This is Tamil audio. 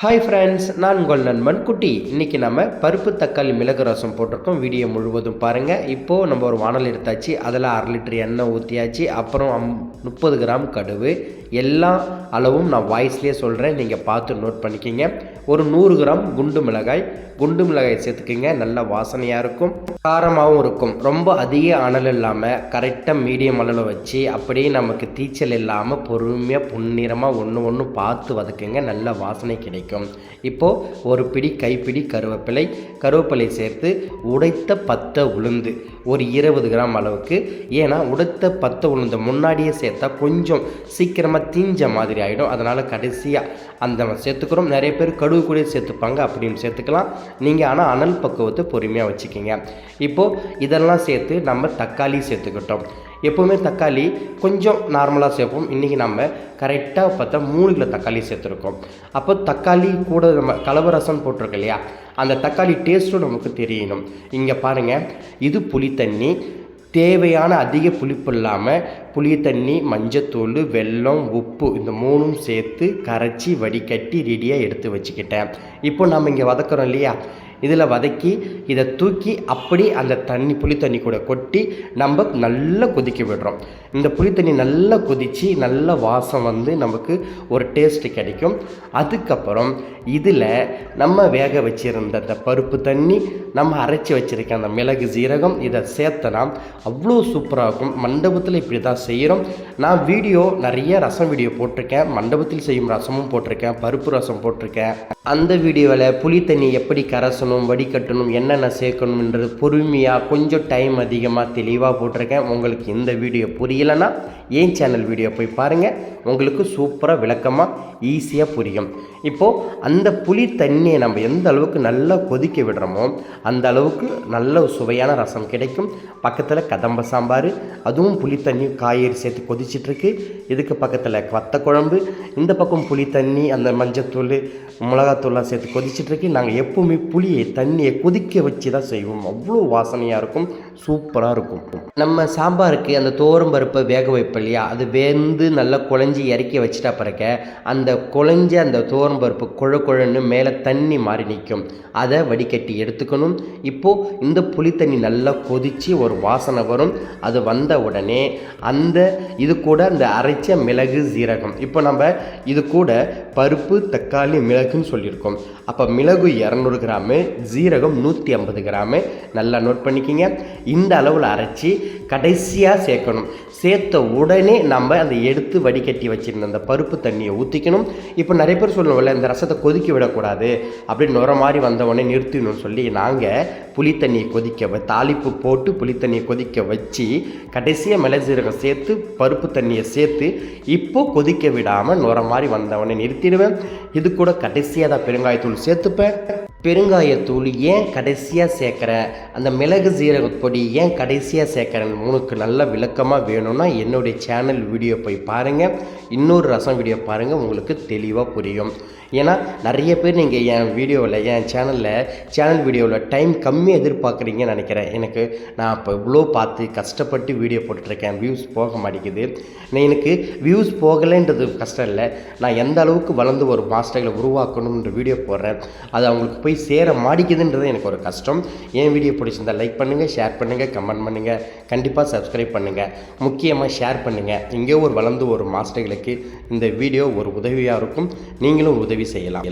ஹாய் ஃப்ரெண்ட்ஸ் நான் உங்கள் நண்பன் குட்டி. இன்றைக்கி நம்ம பருப்பு தக்காளி மிளகு ரசம் போட்டிருக்கோம். வீடியோ முழுவதும் பாருங்கள் இப்போது நம்ம ஒரு வானல் எடுத்தாச்சு. அதில் அரை லிட்டர் எண்ணெய் ஊற்றியாச்சு அப்புறம் அம் முப்பது கிராம் கடுகு. எல்லா அளவும் நான் வாய்ஸ்லேயே சொல்கிறேன் நீங்கள் பார்த்து நோட் பண்ணிக்கிங்க. ஒரு நூறு கிராம் குண்டு மிளகாய். குண்டு மிளகாய் சேர்த்துக்கிங்க. நல்ல வாசனையாக இருக்கும். காரமாகவும் இருக்கும். ரொம்ப அதிக அனல் இல்லாமல் கரெக்டாக மீடியம் அளவில் வச்சு அப்படியே நமக்கு தீச்சல் இல்லாமல் பொறுமையாக பொன்னிறமாக ஒன்று ஒன்று பார்த்து வதக்குங்க. நல்ல வாசனை கிடைக்கும். இப்போது ஒரு பிடி கைப்பிடி கருவேப்பிலை கருவேப்பிலை சேர்த்து உடைத்த பத்த உளுந்து ஒரு இருபது கிராம் அளவுக்கு. ஏன்னா உடைத்த பத்த உளுந்து முன்னாடியே சேர்த்தா கொஞ்சம் சீக்கிரமாக தீஞ்ச மாதிரி ஆகிடும் அதனால் கடைசியாக அந்த சேர்த்துக்கிறோம். நிறைய பேர் கடுகு கூட சேர்த்துப்பாங்க. அப்படின்னு சேர்த்துக்கலாம். நீங்கள் ஆனால் அனல் பக்குவத்தை பொறுமையாக வச்சுக்கிங்க. இப்போது இதெல்லாம் சேர்த்து நம்ம தக்காளி சேர்த்துக்கிட்டோம். எப்போவுமே தக்காளி கொஞ்சம் நார்மலாக சேர்ப்போம். இன்றைக்கி நம்ம கரெக்டாக பார்த்தா மூணு கிலோ தக்காளி சேர்த்துருக்கோம். அப்போ தக்காளி கூட நம்ம கலவை ரசம் போட்டிருக்கோம் இல்லையா? அந்த தக்காளி டேஸ்ட்டும் நமக்கு தெரியணும். இங்கே பாருங்கள் இது புளி தண்ணி. தேவையான அதிக புளிப்பு இல்லாமல் புளி தண்ணி மஞ்சத்தூள் வெல்லம் உப்பு இந்த மூணும் சேர்த்து கரைச்சி வடிகட்டி ரெடியாக எடுத்து வச்சுக்கிட்டேன். இப்போ நம்ம இங்கே வதக்குறோம் இல்லையா? இதில் வதக்கி இதை தூக்கி அப்படி அந்த தண்ணி புளி தண்ணி கூட கொட்டி நம்ம நல்லா கொதிக்க விடுறோம். இந்த புளி தண்ணி நல்லா கொதித்து நல்ல வாசம் வந்து நமக்கு ஒரு டேஸ்ட்டு கிடைக்கும். அதுக்கப்புறம் இதில் நம்ம வேக வச்சுருந்த அந்த பருப்பு தண்ணி நம்ம அரைச்சி வச்சுருக்க அந்த மிளகு சீரகம் இதை சேர்த்தனா அவ்வளோ சூப்பராக இருக்கும். மண்டபத்தில் இப்படி தான் செய்கிறோம். நான் வீடியோ நிறைய ரசம் வீடியோ போட்டிருக்கேன். மண்டபத்தில் செய்யும் ரசமும் போட்டிருக்கேன். பருப்பு ரசம் போட்டிருக்கேன். அந்த வீடியோவில் புளி தண்ணி எப்படி கரசணும் வடிகட்டணும் என்னென்ன சேர்க்கணுன்றது பொறுமையாக கொஞ்சம் டைம் அதிகமாக தெளிவாக போட்டிருக்கேன். உங்களுக்கு இந்த வீடியோ புரியலைன்னா ஏன் சேனல் வீடியோ போய் பாருங்கள் உங்களுக்கு சூப்பராக விளக்கமாக ஈஸியாக புரியும். இப்போது அந்த புளி தண்ணியை நம்ம எந்த அளவுக்கு நல்லா கொதிக்க விடுறோமோ அந்த அளவுக்கு நல்ல சுவையான ரசம் கிடைக்கும். பக்கத்தில் கதம்ப சாம்பார் அதுவும் புளி காய்கறி சேர்த்து கொதிச்சிட்ருக்கு. இதுக்கு பக்கத்தில் வத்த குழம்பு இந்த பக்கம் புளி தண்ணி அந்த மஞ்சத்தூள் மிளகாத்தூள்லாம் சேர்த்து கொதிச்சிட்ருக்கு. நாங்கள் எப்போவுமே புளியை தண்ணியை கொதிக்க வச்சு தான் செய்வோம். அவ்வளோ வாசனையாக இருக்கும் சூப்பராக இருக்கும். நம்ம சாம்பாருக்கு அந்த தோரம் பருப்பை வேக வைப்போம் இல்லையா? அது வெந்து நல்லா குழஞ்சி இறக்கி வச்சுட்டா பிறக்க அந்த குழஞ்ச அந்த தோரம் பருப்பு குழ குழன்னு மேலே தண்ணி மாறி நிற்கும். அதை வடிகட்டி எடுத்துக்கணும். இப்போது இந்த புளி தண்ணி நல்லா கொதித்து ஒரு வாசனை வரும். அது வந்த உடனே அந்த இது கூட அந்த அரைச்ச மிளகு சீரகம். இப்போ நம்ம இது கூட பருப்பு தக்காளி மிளகுன்னு சொல்லியிருக்கோம். அப்போ மிளகு இரநூறு கிராமு சீரகம் நூற்றி ஐம்பது கிராமு. நல்லா நோட் பண்ணிக்கிங்க. இந்த அளவில் அரைச்சி கடைசியாக சேர்க்கணும். சேர்த்த உடனே நம்ம அந்த எடுத்து வடிகட்டி வச்சுருந்த அந்த பருப்பு தண்ணியை ஊற்றிக்கணும் இப்போ நிறைய பேர் சொல்லுவோம்ல இந்த ரசத்தை கொதிக்க விடக்கூடாது அப்படின்னு நுர மாதிரி வந்த உடனே நிறுத்திடணும்னு சொல்லி நாங்கள் புளி தண்ணியை கொதிக்க தாளிப்பு போட்டு புளி தண்ணியை கொதிக்க வச்சு கடைசியாக மிளகு சீரகம் சேர்த்து பருப்பு தண்ணியை சேர்த்து இப்போது கொதிக்க விடாமல் நுர மாதிரி வந்தவொடனே நிறுத்திடுவேன். இது கூட கடைசியாக தான் பெருங்காயத்தூள் சேர்த்துப்பேன். பெருங்காயத்தூள் ஏன் கடைசியாக சேர்க்குற? அந்த மிளகு சீரக பொடி ஏன் கடைசியாக சேர்க்குறேன் உனக்கு நல்ல விளக்கமாக வேணும்னா என்னுடைய சேனல் வீடியோ போய் பாருங்கள் இன்னொரு ரசம் வீடியோ பாருங்கள் உங்களுக்கு தெளிவாக புரியும். ஏன்னா நிறைய பேர் நீங்கள் என் வீடியோவில் என் சேனலில் சேனல் வீடியோவில் டைம் கம்மி எதிர்பார்க்குறீங்கன்னு நினைக்கிறேன். எனக்கு நான் இப்போ இவ்வளோ பார்த்து கஷ்டப்பட்டு வீடியோ போட்டுட்ருக்கேன். வியூஸ் போக மாட்டேங்குது. நான் எனக்கு வியூஸ் போகலைன்றது கஷ்டம் இல்லை. நான் எந்த அளவுக்கு வளர்ந்து ஒரு மாஸ்டர்களை உருவாக்கணுன்ற வீடியோ போடுறேன். அது அவங்களுக்கு போய் சேர மாட்டேங்குதுன்றது எனக்கு ஒரு கஷ்டம். என் வீடியோ பிடிச்சிருந்தா லைக் பண்ணுங்கள் ஷேர் பண்ணுங்கள் கமெண்ட் பண்ணுங்கள் கண்டிப்பாக சப்ஸ்கிரைப் பண்ணுங்கள் முக்கியமாக ஷேர் பண்ணுங்கள் இங்கே ஒரு வளர்ந்து ஒரு மாஸ்டர்களுக்கு இந்த வீடியோ ஒரு உதவியாக இருக்கும். நீங்களும் உதவி உதவி செய்யலாம்.